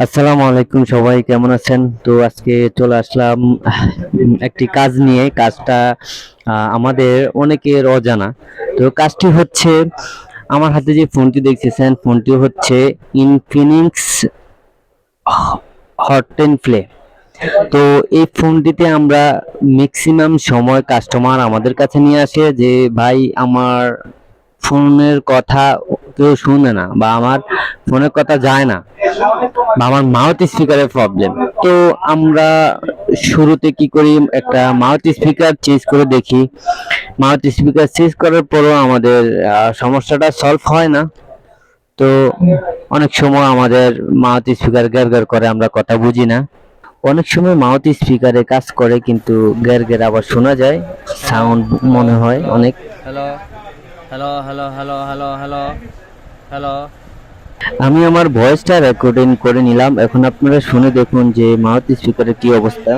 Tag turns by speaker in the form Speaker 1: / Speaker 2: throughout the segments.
Speaker 1: আসসালামু আলাইকুম সবাই, কেমন আছেন? তো আজকে চলে আসলাম, একটি কাজ নিয়ে। কাজটা আমাদের অনেকের অজানা। তো কাজটি হচ্ছে, আমার হাতে যে ফোনটি দেখতেছেন, ফোনটি হচ্ছে ইনফিনিক্স হট টেন প্লে তো এই ফোনটিতে আমরা ম্যাক্সিমাম সময় কাস্টমার আমাদের কাছে নিয়ে আসে যে, ভাই, আমার ফোনের কথা কেউ শুনে না বা আমার ফোনের কথা যায় না। আমার মাউথ স্পিকারের প্রবলেম তো আমরা শুরুতে কি করি, একটা মাউথ স্পিকার চেঞ্জ করে দেখি। মাউথ স্পিকার চেঞ্জ করার পরও আমাদের সমস্যাটা সলভ হয় না। তো অনেক সময় আমাদের মাউথ স্পিকার গ্যার গ্যার করে, আমরা কথা বুঝি না। অনেক সময় মাউথ স্পিকারে কাজ করে, কিন্তু গ্যার গ্যার আবার শোনা যায় সাউন্ড মনে হয় অনেক।
Speaker 2: Hello hello hello hello hello hello hello
Speaker 1: আমি আমার ভয়েসটা রেকর্ডিং করে নিলাম। এখন আপনারা শুনে দেখুন যে মারুতি স্পিকারের কি অবস্থা।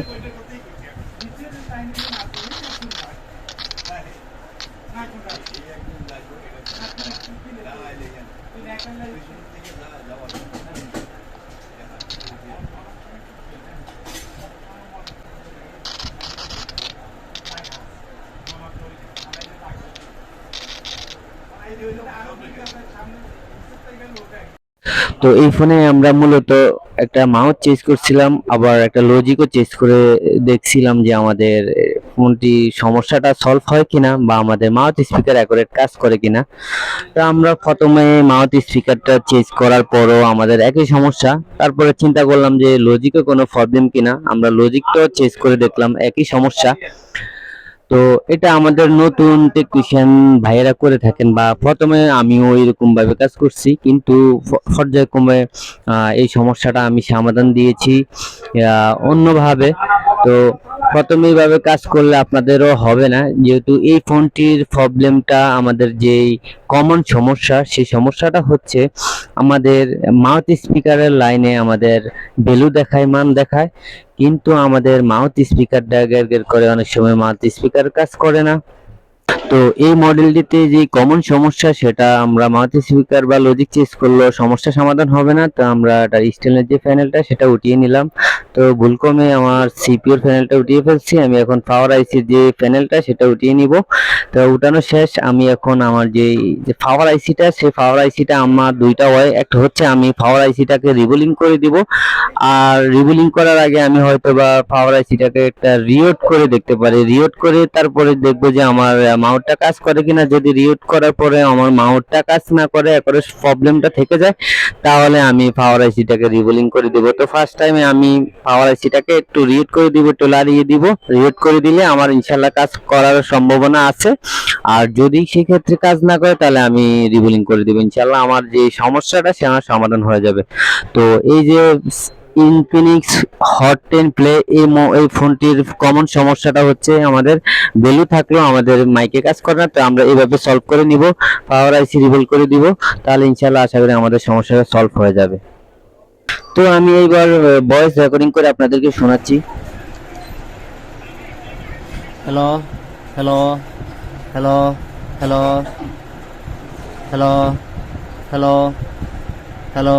Speaker 1: তো এই ফোনে আমরা মূলত একটা মাউথ চেঞ্জ করছিলাম, আবার একটা লজিকও চেঞ্জ করে দেখছিলাম যে আমাদের ফোনটি সমস্যাটা সলভ হয় কিনা বা আমাদের মাউথ স্পিকার অ্যাকুরেট কাজ করে কিনা। তো আমরা প্রথমে মাউথ স্পিকারটা চেঞ্জ করার পরও আমাদের একই সমস্যা। তারপরে চিন্তা করলাম যে লজিকে কোনো প্রবলেম কিনা। আমরা লজিকটাও চেঞ্জ করে দেখলাম একই সমস্যা। তো এটা আমাদের নতুন টেকনিশিয়ান ভাইয়েরা করে থাকেন বা প্রথমে আমিও এরকম ভাবে কাজ করছি। কিন্তু পর্যায়ক্রমে এই সমস্যাটা আমি সমাধান দিয়েছি অন্যভাবে। তো প্রথমে এইভাবে কাজ করলে আপনাদেরও হবে না। যেহেতু এই ফোনটির প্রবলেমটা আমাদের যেই কমন সমস্যা, সেই সমস্যাটা হচ্ছে আমাদের মাউথ স্পিকারের লাইনে আমাদের ভ্যালু দেখায়, মান দেখায়। কিন্তু আমাদের মাউথ স্পিকার গের গের করে অনেক সময় মাউথ স্পিকার কাজ করে না। তো এই মডেলটিতে যে কমন সমস্যা সেটা আমরা মাউথ স্পিকার বা লজিক চেঞ্জ করলেও সমস্যা সমাধান হবে না। তো আমরা তার স্টেনের যে প্যানেলটা সেটা উঠিয়ে নিলাম। তো ভুলক্রমে আমার সিপিউর প্যানেলটা উঠিয়ে ফেলছি। আমি এখন পাওয়ার আইসির যে প্যানেলটা সেটা উঠিয়ে নিব। তো উঠানো শেষ। আমি এখন আমার যে পাওয়ার আইসিটা সেই পাওয়ার আইসিটা আমার দুইটা হয় একটা হচ্ছে। আমি পাওয়ার আইসিটাকে রিবোলিং করে দিব। আর রিবোলিং করার আগে আমি হয়তো বা পাওয়ার আইসিটাকে একটা রিওট করে দেখতে পারি। রিওট করে তারপরে দেখব যে আমার মাউটটা কাজ করে কিনা যদি রিউট করার পরে আমার মাউটটা কাজ না করে, একবারে প্রবলেমটা থেকে যায়, তাহলে আমি পাওয়ার আইসিটাকে রিবোলিং করে দিব। তো ফার্স্ট টাইমে আমি পাওয়ার আইসিটাকে একটু রিউট করে দিব, একটু লাড়িয়ে দিব। রিউট করে দিলে আমার ইনশাল্লাহ কাজ করার সম্ভাবনা আছে। আর যদি সেক্ষেত্রে কাজ না করে, তাহলে আমি রিবোলিং করে দিব। ইনশাল্লাহ আমার যে সমস্যাটা সে আমার সমাধান হয়ে যাবে। তো এই যে ইনফিনিক্স হট টেন প্লে এই এই ফোনটির কমন সমস্যাটা হচ্ছে আমাদের ভ্যালু থাকলেও আমাদের মাইকে কাজ করে না, তো আমরা এইভাবে সলভ করে নিব পাওয়ার আইসি রিভেল করে দিব, তাহলে ইনশাল্লাহ আশা করি আমাদের সমস্যাটা সলভ হয়ে যাবে। তো আমি এইবার ভয়েস রেকর্ডিং করে আপনাদেরকে শোনাচ্ছি।
Speaker 2: Hello hello hello hello hello hello hello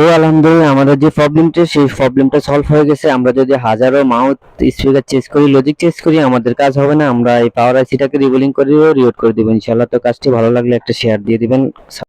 Speaker 1: তো আলহামদুলিল্লাহ, আমাদের যে প্রবলেমটা সেই প্রবলেমটা সলভ হয়ে গেছে। আমরা যদি হাজারো মাউথ স্পিকার চেঞ্জ করি লজিক চেস করি, আমাদের কাজ হবে না। আমরা এই পাওয়ার আইসিটাকে রিবোলিং করে রিওট করে দেবো। ইনশাআল্লাহ তো কাজটি ভালো লাগলে একটা শেয়ার দিয়ে দিবেন।